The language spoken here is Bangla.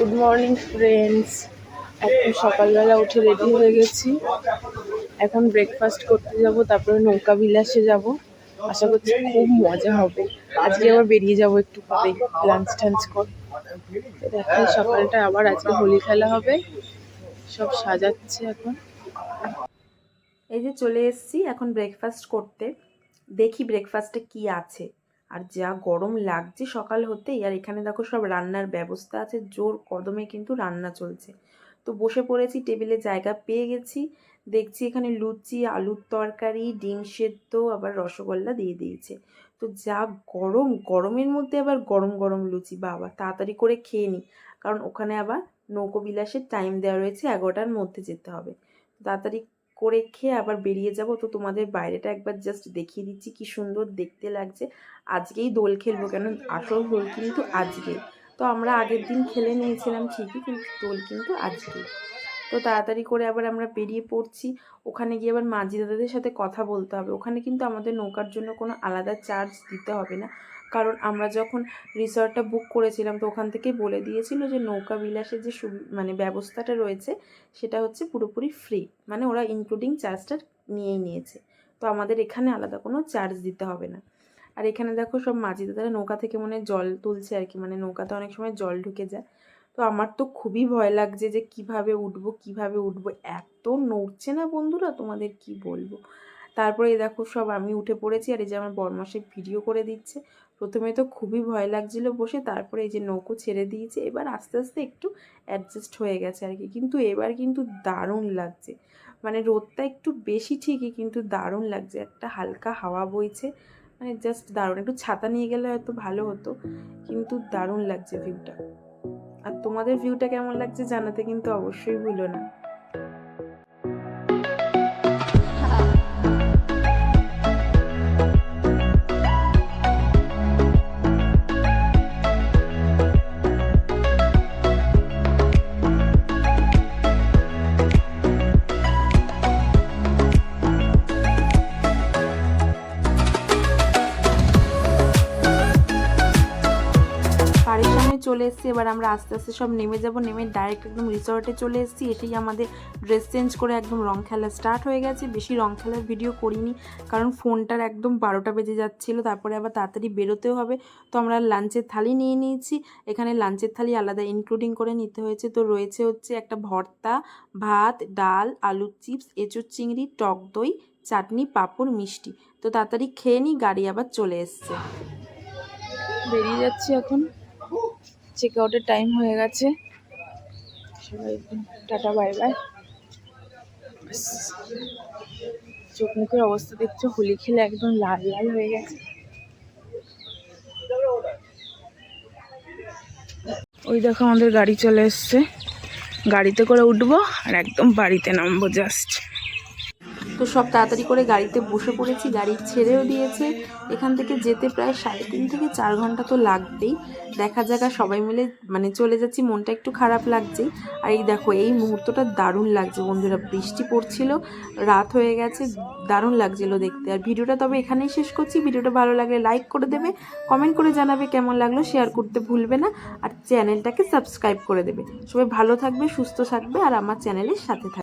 গুড মর্নিং ফ্রেন্ডস এখন সকালবেলা উঠে রেডি হয়ে গেছি। এখন ব্রেকফাস্ট করতে যাব, তারপরে নৌকা বিলাসে যাব। আশা করছি খুব মজা হবে। আজকে আবার বেরিয়ে যাব একটু পরে লাঞ্চ টাঞ্চ করে। দেখো সকালটা আবার আজকে হোলি খেলা হবে। সব সাজাচ্ছে এখন। এই যে চলে এসেছি এখন ব্রেকফাস্ট করতে। দেখি ব্রেকফাস্টে কি আছে। আর যা গরম লাগছে সকাল হতেই, আর এখানে দেখো সব রান্নার ব্যবস্থা আছে, জোর কদমে কিন্তু রান্না চলছে। তো বসে পড়েছি, টেবিলে জায়গা পেয়ে গেছি, দেখছি এখানে লুচি, আলুর তরকারি, ডিম সেদ্ধ, আবার রসগোল্লা দিয়ে দিয়েছে। তো যা গরম, গরমের মধ্যে আবার গরম গরম লুচি, বাবা তাড়াতাড়ি করে খেয়ে নিই কারণ ওখানে আবার নৌকো বিলাসের টাইম দেওয়া রয়েছে, এগারোটার মধ্যে যেতে হবে। তাড়াতাড়ি করে খেয়ে আবার বেরিয়ে যাব। তো তোমাদের বাইরেটা একবার জাস্ট দেখিয়ে দিচ্ছি, কি সুন্দর দেখতে লাগছে। আজকেই দোল খেলব কেন? আসল দোল কিন্তু আজকে। তো আমরা আগের দিন খেলে নিয়েছিলাম ঠিকই, কিন্তু দোল কিন্তু আজকে। তো তাড়াতাড়ি করে আবার আমরা বেরিয়ে পড়ছি। ওখানে গিয়ে আবার মাঝি দাদাদের সাথে কথা বলতে হবে। ওখানে কিন্তু আমাদের নৌকার জন্য কোনো আলাদা চার্জ দিতে হবে না। কারণ আমরা যখন রিসর্টটা বুক করেছিলাম, তো ওখান থেকেই বলে দিয়েছিল যে নৌকা বিলাসের যে মানে ব্যবস্থাটা রয়েছে, সেটা হচ্ছে পুরোপুরি ফ্রি মানে ওরা ইনক্লুডিং চার্জটা নিয়েই নিয়েছে। তো আমাদের এখানে আলাদা কোনো চার্জ দিতে হবে না। আর এখানে দেখো সব মাঝি দাদারা নৌকা থেকে মনে জল তুলছে আর কি মানে নৌকাতে অনেক সময় জল ঢুকে যায়। তো আমার তো খুবই ভয় লাগছে যে কীভাবে উঠবো কীভাবে উঠবো, এত নড়ছে না বন্ধুরা, তোমাদের কি বলব? তারপরে দেখো সব আমি উঠে পড়েছি আর এই যে আমার বরমাসে ভিডিও করে দিচ্ছে। প্রথমে তো খুবই ভয় লাগছিল বসে, তারপরে এই যে নৌকো ছেড়ে দিয়েছে। এবার আস্তে আস্তে একটু অ্যাডজাস্ট হয়ে গেছে আর কি। কিন্তু এবার কিন্তু দারুণ লাগছে। মানে রোদটা একটু বেশি ঠিকই কিন্তু দারুণ লাগছে। একটা হালকা হাওয়া বইছে। মানে জাস্ট দারুণ। একটু ছাতা নিয়ে গেলে হয়তো ভালো হতো, কিন্তু দারুণ লাগছে ভিউটা আর তোমাদের ভিউটা কেমন লাগছে জানাতে কিন্তু অবশ্যই ভুলো না। চলে এসেছি, এবার আমরা আস্তে আস্তে সব নেমে যাব। নেমে ডাইরেক্ট একদম রিসর্টে চলে এসেছি এসেই আমাদের ড্রেস চেঞ্জ করে একদম রং খেলা স্টার্ট হয়ে গেছে। বেশি রং খেলার ভিডিও করিনি, কারণ ফোনটার একদম বারোটা বেজে যাচ্ছিল, তারপরে আবার তাড়াতাড়ি বেরোতেও হবে। তো আমরা লাঞ্চের থালি নিয়ে নিয়েছি, এখানে লাঞ্চের থালি আলাদা ইনক্লুডিং করে নিতে হয়েছে। তো রয়েছে হচ্ছে একটা ভর্তা, ভাত, ডাল, আলুর চিপস এঁচুর চিংড়ি, টক দই, চাটনি, পাঁপড়, মিষ্টি। তো তাড়াতাড়ি খেয়ে নিই গাড়ি আবার চলে এসছে। বেরিয়ে যাচ্ছি এখন। চেক আউটের টাইম হয়ে গেছে। সবাই টাটা বাই বাই চোখ মুখের অবস্থা দেখছ, হোলি খেলে একদম লাল লাল হয়ে গেছে। ওই দেখো আমাদের গাড়ি চলে এসছে। গাড়িতে করে উঠবো আর একদম বাড়িতে নামবো জাস্ট তো সব তাড়াতাড়ি করে গাড়িতে বসে পড়েছি, গাড়ি ছেড়েও দিয়েছে। এখান থেকে যেতে প্রায় সাড়ে তিন থেকে চার ঘণ্টা তো লাগবেই। দেখা যাক আর সবাই মিলে মানে চলে যাচ্ছি, মনটা একটু খারাপ লাগছে। আর এই দেখো, এই মুহূর্তটা দারুণ লাগছে বন্ধুরা, বৃষ্টি পড়ছিল, রাত হয়ে গেছে, দারুণ লাগছিল দেখতে। আর ভিডিওটা তবে এখানেই শেষ করছি, ভিডিওটা ভালো লাগলে লাইক করে দেবে কমেন্ট করে জানাবে কেমন লাগল শেয়ার করতে ভুলবে না। আর চ্যানেলটাকে সাবস্ক্রাইব করে দেবে। সবাই ভালো থাকবে, সুস্থ থাকবে, আর আমার চ্যানেলের সাথে থাকবে।